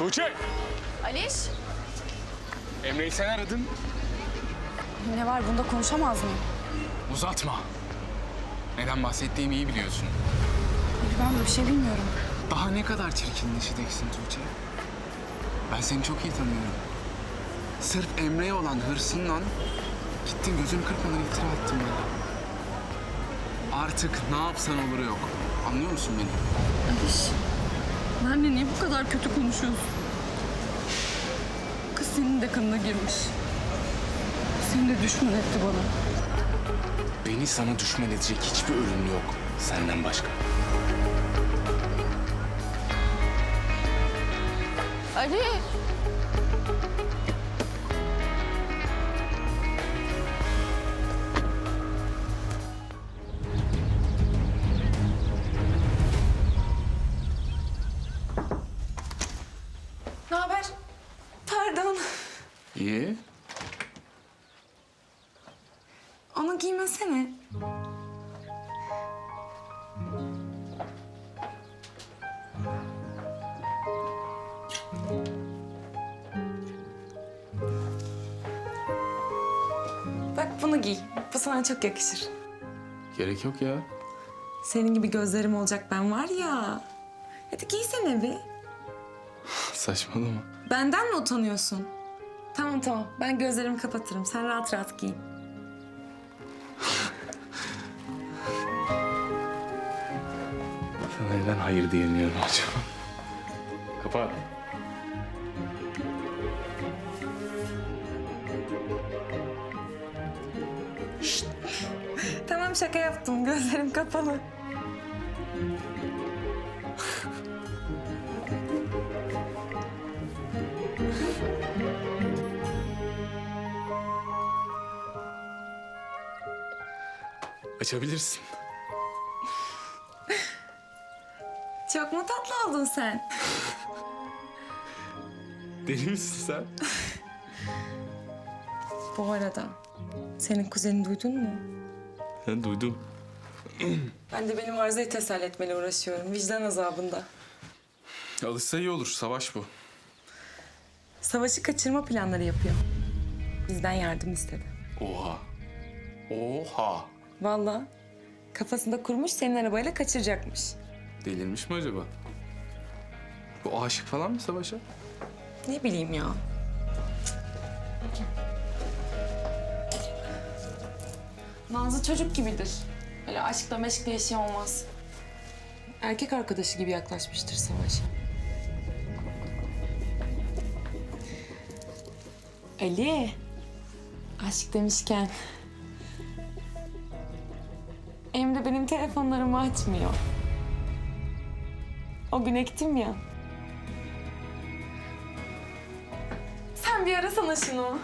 Tuğçe! Aliş, Emre'yi sen aradın. ne var bunda konuşamaz mı? Uzatma. Neden bahsettiğimi iyi biliyorsun. Ben de bir şey bilmiyorum. Daha ne kadar çirkinleşeceksin Tuğçe? Ben seni çok iyi tanıyorum. Sırf Emre'ye olan hırsınla gittin gözünü kırpmadan iftira attın bana. Artık ne yapsan olur yok. Anlıyor musun beni? Aliş, benle niye bu kadar kötü konuşuyorsun? Kız senin de kanına girmiş. Seni de düşman etti bana. Beni sana düşman edecek hiçbir ölüm yok. Senden başka. Ali! İyi. Onu giymesene. Bak bunu giy. Bu sana çok yakışır. Gerek yok ya. Senin gibi gözlerim olacak ben var ya. Hadi giysene bir. Saçmalama. Benden mi utanıyorsun? Tamam tamam. Ben gözlerimi kapatırım. Sen rahat rahat giyin. Sana neden hayır diyemiyorum acaba? Kapat. Tamam şaka yaptım. Gözlerim kapalı. Açabilirsin. Çok mu tatlı oldun sen? Deli misin sen? Bu arada senin kuzenini duydun mu? Ben duydum. Ben de benim arızayı teselli etmeyle uğraşıyorum. Vicdan azabında. Alışsa iyi olur. Savaş bu. Savaşı kaçırma planları yapıyor. Bizden yardım istedi. Oha. Oha. Vallahi kafasında kurmuş senin arabayla kaçıracakmış. Delirmiş mi acaba? Bu aşık falan mı Savaş'a? Ne bileyim ya. Nazlı çocuk gibidir. Öyle aşkla meşkle işi olmaz. Erkek arkadaşı gibi yaklaşmıştır Savaş'a. Ali, aşk demişken... Emre benim telefonlarımı açmıyor. O gün ektim ya. Sen bir arasana şunu.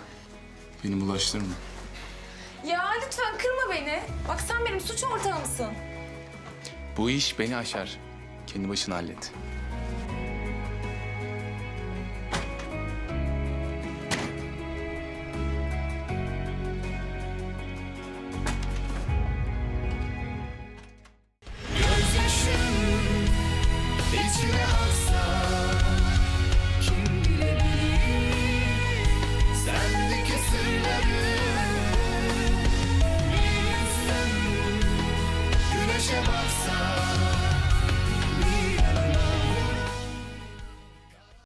Beni bulaştırma. Ya lütfen kırma beni. Bak sen benim suç ortağımsın. Bu iş beni aşar. Kendi başına hallet.